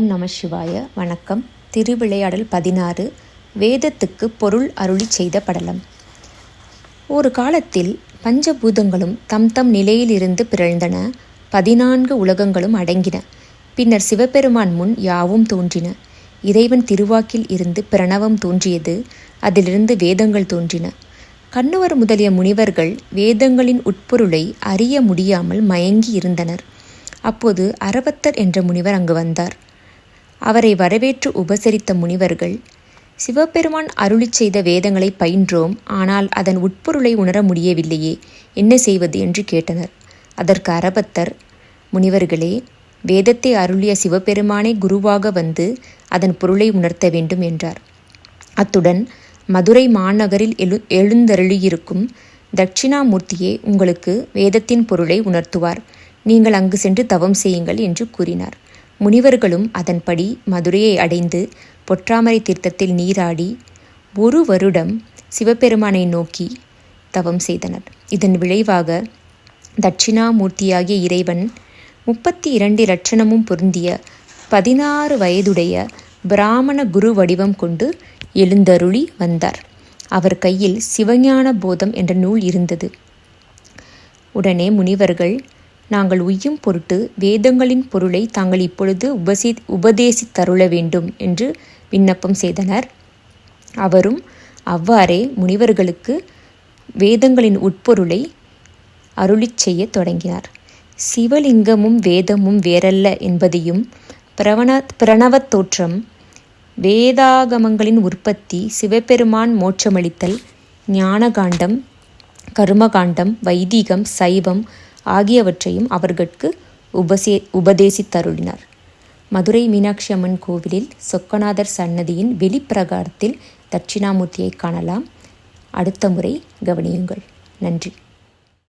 ஓம் நம சிவாய. வணக்கம். திருவிளையாடல் பதினாறு. வேதத்துக்கு பொருள் அருளி செய்த படலம். ஒரு காலத்தில் பஞ்சபூதங்களும் தம் தம் நிலையிலிருந்து பிறழ்ந்தன. பதினான்கு உலகங்களும் அடங்கின. பின்னர் சிவபெருமான் முன் யாவும் தோன்றின. இறைவன் திருவாக்கில் இருந்து பிரணவம் தோன்றியது. அதிலிருந்து வேதங்கள் தோன்றின. கண்ணுவர் முதலிய முனிவர்கள் வேதங்களின் உட்பொருளை அறிய முடியாமல் மயங்கி இருந்தனர். அப்போது அரவத்தர் என்ற முனிவர் அங்கு வந்தார். அவரை வரவேற்று உபசரித்த முனிவர்கள் சிவபெருமான் அருளி செய்த வேதங்களை பயின்றோம் ஆனால் அதன் உட்பொருளை உணர முடியவில்லையே என்ன செய்வது? என்று கேட்டனர். அதற்கு அரபத்தர் முனிவர்களே வேதத்தை அருளிய சிவபெருமானே குருவாக வந்து அதன் பொருளை உணர்த்த வேண்டும் என்றார். அத்துடன் மதுரை மாநகரில் எழு எழுந்தருளியிருக்கும் தட்சிணாமூர்த்தியே உங்களுக்கு வேதத்தின் பொருளை உணர்த்துவார். நீங்கள் அங்கு சென்று தவம் செய்யுங்கள் என்று கூறினார். முனிவர்களும் அதன்படி மதுரையை அடைந்து பொற்றாமரை தீர்த்தத்தில் நீராடி ஒரு வருடம் சிவபெருமானை நோக்கி தவம் செய்தனர். இதன் விளைவாக தட்சிணாமூர்த்தியாகிய இறைவன் முப்பத்தி இரண்டு லட்சணமும் பொருந்திய பதினாறு வயதுடைய பிராமண குரு வடிவம் கொண்டு எழுந்தருளி வந்தார். அவர் கையில் சிவஞான போதம் என்ற நூல் இருந்தது. உடனே முனிவர்கள் நாங்கள் உய்யும் பொருட்டு வேதங்களின் பொருளை தாங்கள் இப்பொழுது உபசி உபதேசித்தருள வேண்டும் என்று விண்ணப்பம் செய்தனர். அவரும் அவ்வாறே முனிவர்களுக்கு வேதங்களின் உட்பொருளை அருளிச் செய்ய தொடங்கினார். சிவலிங்கமும் வேதமும் வேறல்ல என்பதையும் பிரவண பிரணவத் தோற்றம் வேதாகமங்களின் உற்பத்தி சிவபெருமான் மோட்சமளித்தல் ஞானகாண்டம் கருமகாண்டம் வைதிகம் சைவம் ஆகியவற்றையும் அவர்களுக்கு உபசே உபதேசித்தருளினார். மதுரை மீனாட்சி அம்மன் கோவிலில் சொக்கநாதர் சன்னதியின் வெளிப்பிரகாரத்தில் தட்சிணாமூர்த்தியை காணலாம். அடுத்த முறை கவனியுங்கள். நன்றி.